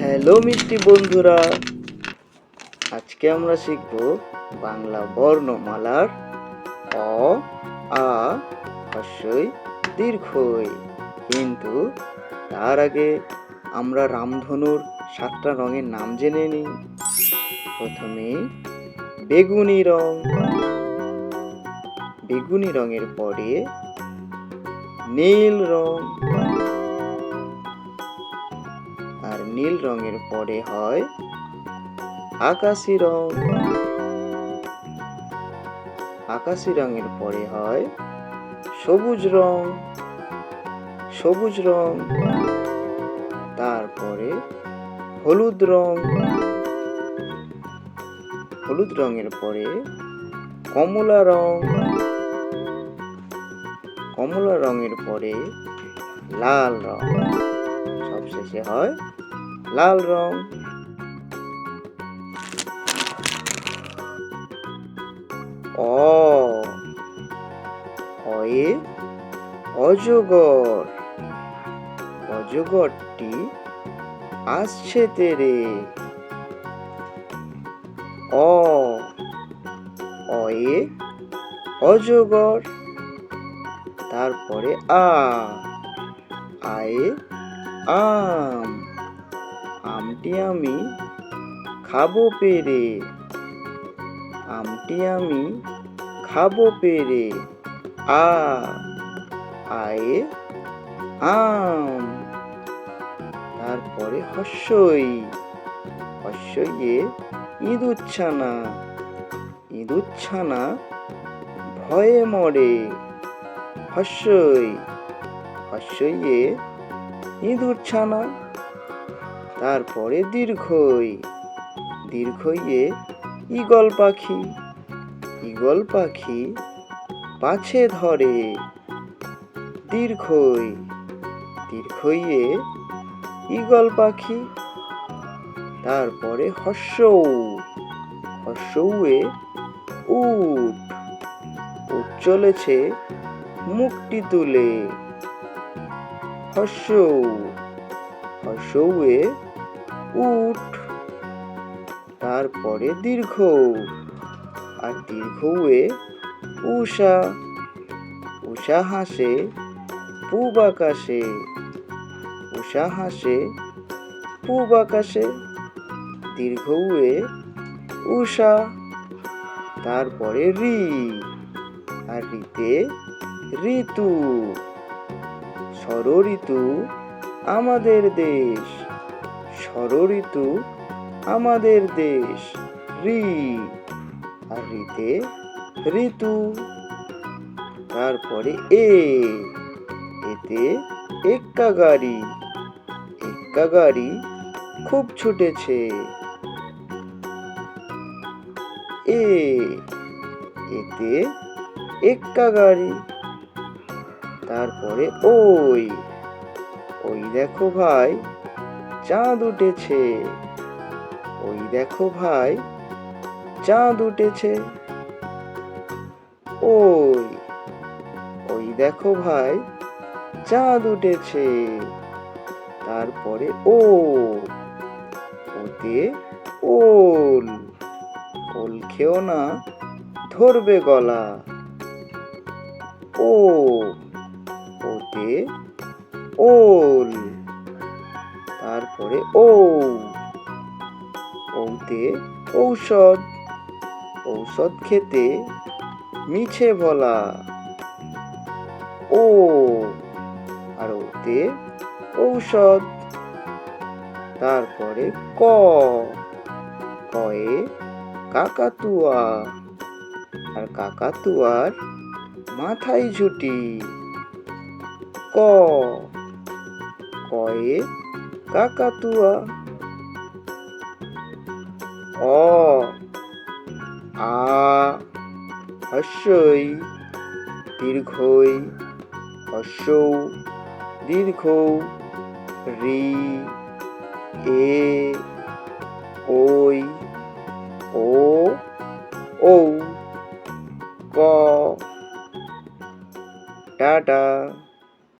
Hello মিষ্টি বন্ধুরা। আজকে আমরা শিখব বাংলা বর্ণমালার অ, আ হস্যই দীর্ঘই। কিন্তু তার আগে আমরা রামধনুর সাতটা রঙের নাম জেনে নিই। প্রথমে বেগুনি রং। বেগুনি রঙের পরে নীল রং। নীল রঙের পরে হয় আকাশি রং। আকাশি রঙের পরে হয় সবুজ রং। সবুজ রং। তারপরে হলুদ রং। হলুদ রঙের পরে কমলা রং। কমলা রঙের পরে লাল রং। সবশেষে হয় লাল রং। অ, অয়ে অজগর। অজগরটি আসছে তেরে। অ, অয়ে অজগর। তারপরে আ, আয়ে আম। আমটি আমি খাব পেরে। আমটি আমি খাব পেরে। আ, আয়ে, আম। তারপরে হস্যই। হস্যইয়ে ইঁদুচ্ছানা ইঁদুচ্ছানা ভয়ে মরে। হস্যই, হস্যইয়ে ইঁদুর ছানা তারপরে দীর্ঘই। দীর্ঘইয়ে ঈগল পাখি ঈগল পাখি পাছে ধরে। দীর্ঘই, দীর্ঘইয়ে ঈগল পাখি, তারপরে হস্যৌ হস্যৌয়ে উট উট চলেছে মুখটি তুলে। হস্যৌ হস্যৌয়ে উট তারপরে দীর্ঘ আর দীর্ঘয়ে উষা উষা হাসে, পূব আকাশে। উষা হাসে, পূব আকাশে। দীর্ঘয়ে উষা তারপরে রি আর রিতে ঋতু। ষড় ঋতু আমাদের দেশ। ষড় ঋতু আমাদের দেশ ঋ আর ঋতে ঋতু। তারপরে এ, এতে এক্কা গাড়ি এক্কা গাড়ি খুব ছুটেছে। এ, এতে এক্কা গাড়ি তারপরে ওই ওই দেখো ভাই চাঁদ উঠেছে। ওই দেখো ভাই, চাঁদ উঠেছে। ওই ওই দেখো ভাই, চাঁদ উঠেছে। তারপরে ও, ওতে ওল। ওল খেও না, ধরবে গলা। ও, ওতে ওল। তারপরে ও ওতে ঔষধ। ঔষধ খেতে মিছে বলা। ও আর ওতে ঔষধ। তারপরে ক। কয়ে কাকাতুয়া। আর কাকাতুয়ার মাথায় ঝুটি। ক। কয়ে কাকাতুয়া অ আ হস্যই দীর্ঘই হস্যৌ দীর্ঘ রি এ